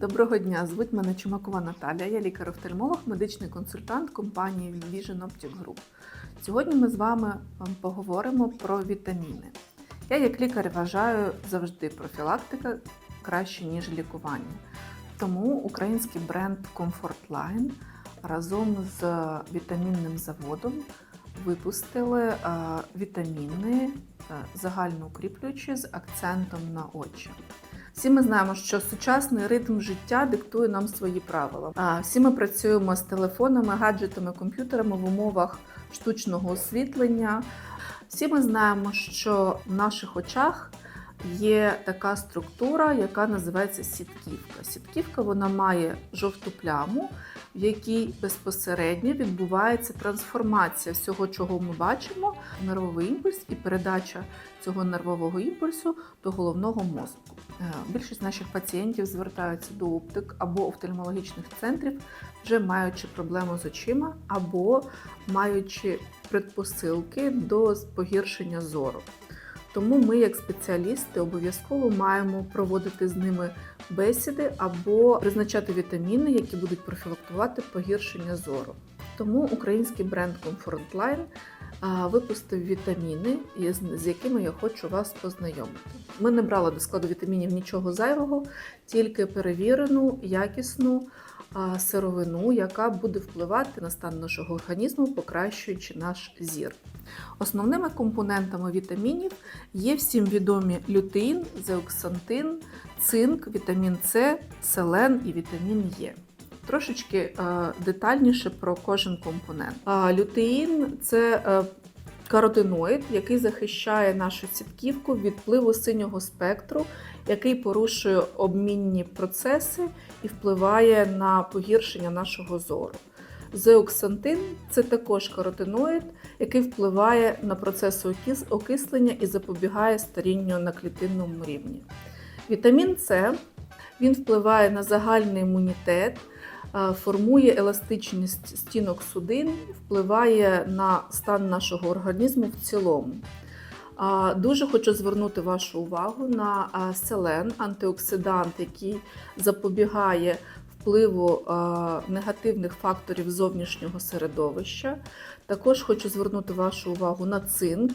Доброго дня, звуть мене Чумакова Наталя. Я лікар-офтальмолог, медичний консультант компанії Vision Optic Group. Сьогодні ми з вами поговоримо про вітаміни. Я, як лікар, вважаю завжди профілактика краще, ніж лікування. Тому український бренд Comfort Line разом з вітамінним заводом випустили е, вітаміни е, загальноукріплюючі з акцентом на очі. Всі ми знаємо, що сучасний ритм життя диктує нам свої правила. А всі ми працюємо з телефонами, гаджетами, комп'ютерами в умовах штучного освітлення. Всі ми знаємо, що в наших очах є така структура, яка називається сітківка. Сітківка вона має жовту пляму, в якій безпосередньо відбувається трансформація всього, чого ми бачимо, нервовий імпульс і передача цього нервового імпульсу до головного мозку. Е, Більшість наших пацієнтів звертаються до оптик або офтальмологічних центрів, вже маючи проблему з очима, або маючи предпосилки до погіршення зору. Тому ми, як спеціалісти, обов'язково маємо проводити з ними бесіди або призначати вітаміни, які будуть профілактувати погіршення зору. Тому український бренд Comfort Line а, випустив вітаміни, з якими я хочу вас познайомити. Ми не брали до складу вітамінів нічого зайвого, тільки перевірену, якісну сировину, яка буде впливати на стан нашого організму, покращуючи наш зір. Основними компонентами вітамінів є всім відомі лютеїн, зеоксантин, цинк, вітамін С, селен і вітамін Е. Трошечки е, детальніше про кожен компонент. Лютеїн це е, каротиноїд, який захищає нашу сітківку від впливу синього спектру, який порушує обмінні процеси і впливає на погіршення нашого зору. Зеоксантин це також каротиноїд, який впливає на процеси окислення і запобігає старінню на клітинному рівні. Вітамін С він впливає на загальний імунітет, формує еластичність стінок судин, впливає на стан нашого організму в цілому. Дуже хочу звернути вашу увагу на селен, антиоксидант, який запобігає впливу негативних факторів зовнішнього середовища. Також хочу звернути вашу увагу на цинк.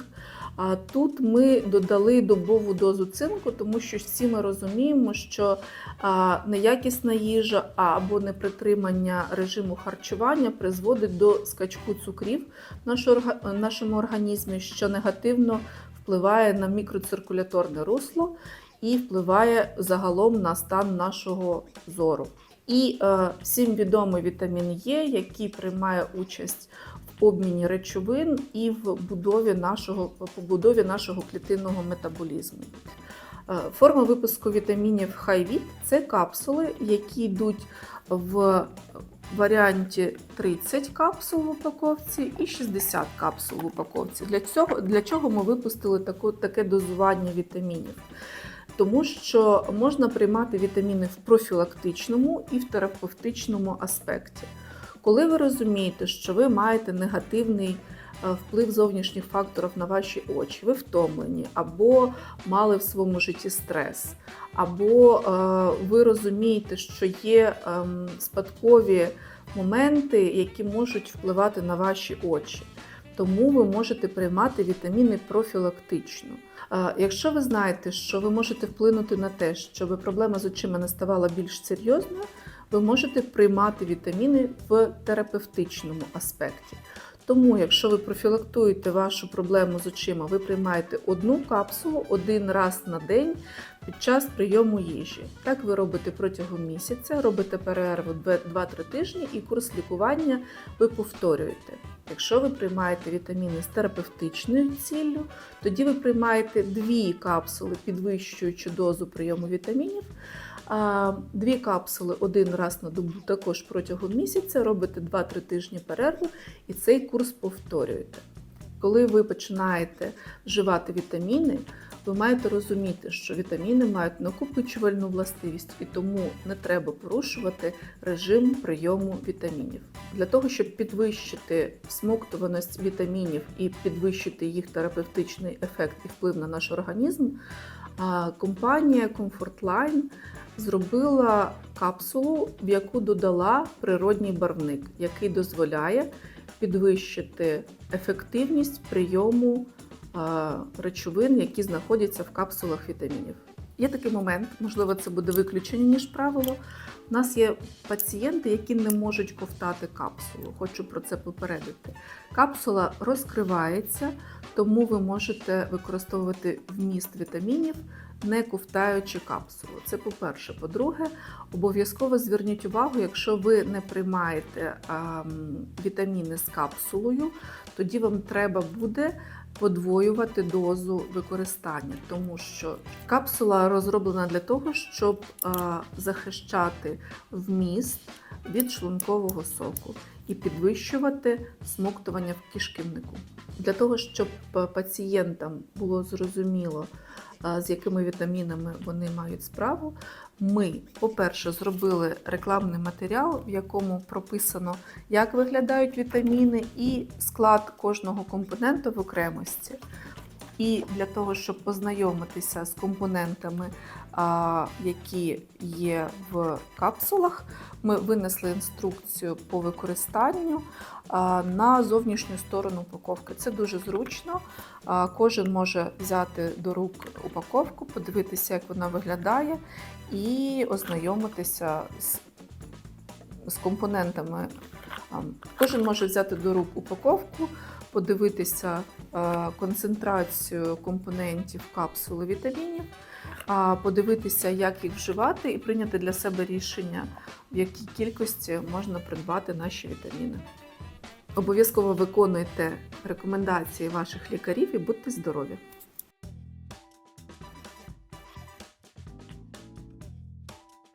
А тут ми додали добову дозу цинку, тому що всі ми розуміємо, що неякісна їжа або непритримання режиму харчування призводить до скачку цукрів в нашому організмі, що негативно впливає на мікроциркуляторне русло і впливає загалом на стан нашого зору. І е, всім відомий вітамін Е, який приймає участь в обміні речовин і в будові нашого, побудові нашого клітинного метаболізму. Е, Форма випуску вітамінів Хайвіт це капсули, які йдуть в варіанті 30 капсул в упаковці і 60 капсул в упаковці. Для цього для чого ми випустили таку, таке дозування вітамінів? Тому що можна приймати вітаміни в профілактичному і в терапевтичному аспекті. Коли ви розумієте, що ви маєте негативний е, вплив зовнішніх факторів на ваші очі, ви втомлені, або мали в своєму житті стрес, або е, ви розумієте, що є ем, спадкові моменти, які можуть впливати на ваші очі. Тому ви можете приймати вітаміни профілактично. Якщо ви знаєте, що ви можете вплинути на те, щоб проблема з очима не ставала більш серйозною, ви можете приймати вітаміни в терапевтичному аспекті. Тому, якщо ви профілактуєте вашу проблему з очима, ви приймаєте одну капсулу один раз на день під час прийому їжі. Так ви робите протягом місяця, робите перерву 2-3 тижні і курс лікування ви повторюєте. Якщо ви приймаєте вітаміни з терапевтичною ціллю, тоді ви приймаєте дві капсули, підвищуючи дозу прийому вітамінів. Дві капсули один раз на добу також протягом місяця, робите 2-3 тижні перерву і цей курс повторюєте. Коли ви починаєте вживати вітаміни, ви маєте розуміти, що вітаміни мають накопичувальну властивість і тому не треба порушувати режим прийому вітамінів. Для того, щоб підвищити смоктуваність вітамінів і підвищити їх терапевтичний ефект і вплив на наш організм, компанія Comfortline зробила капсулу, в яку додала природній барвник, який дозволяє підвищити ефективність прийому речовин, які знаходяться в капсулах вітамінів. Є такий момент, можливо, це буде виключення, ніж правило. У нас є пацієнти, які не можуть ковтати капсулу. Хочу про це попередити. Капсула розкривається, тому ви можете використовувати вміст вітамінів, не ковтаючи капсулу. Це по-перше. По-друге, обов'язково зверніть увагу, якщо ви не приймаєте а, вітаміни з капсулою, тоді вам треба буде подвоювати дозу використання, тому що капсула розроблена для того, щоб захищати вміст від шлункового соку і підвищувати смоктування в кишківнику. Для того, щоб е, пацієнтам було зрозуміло, з якими вітамінами вони мають справу, ми, по-перше, зробили рекламний матеріал, в якому прописано, як виглядають вітаміни і склад кожного компоненту в окремості. І для того, щоб познайомитися з компонентами, які є в капсулах, ми винесли інструкцію по використанню на зовнішню сторону упаковки. Це дуже зручно. Кожен може взяти до рук упаковку, подивитися, як вона виглядає, і ознайомитися з, з компонентами. Кожен може взяти до рук упаковку, подивитися е, концентрацію компонентів капсули вітамінів, подивитися, як їх вживати, і прийняти для себе рішення, в якій кількості можна придбати наші вітаміни. Обов'язково виконуйте рекомендації ваших лікарів і будьте здорові!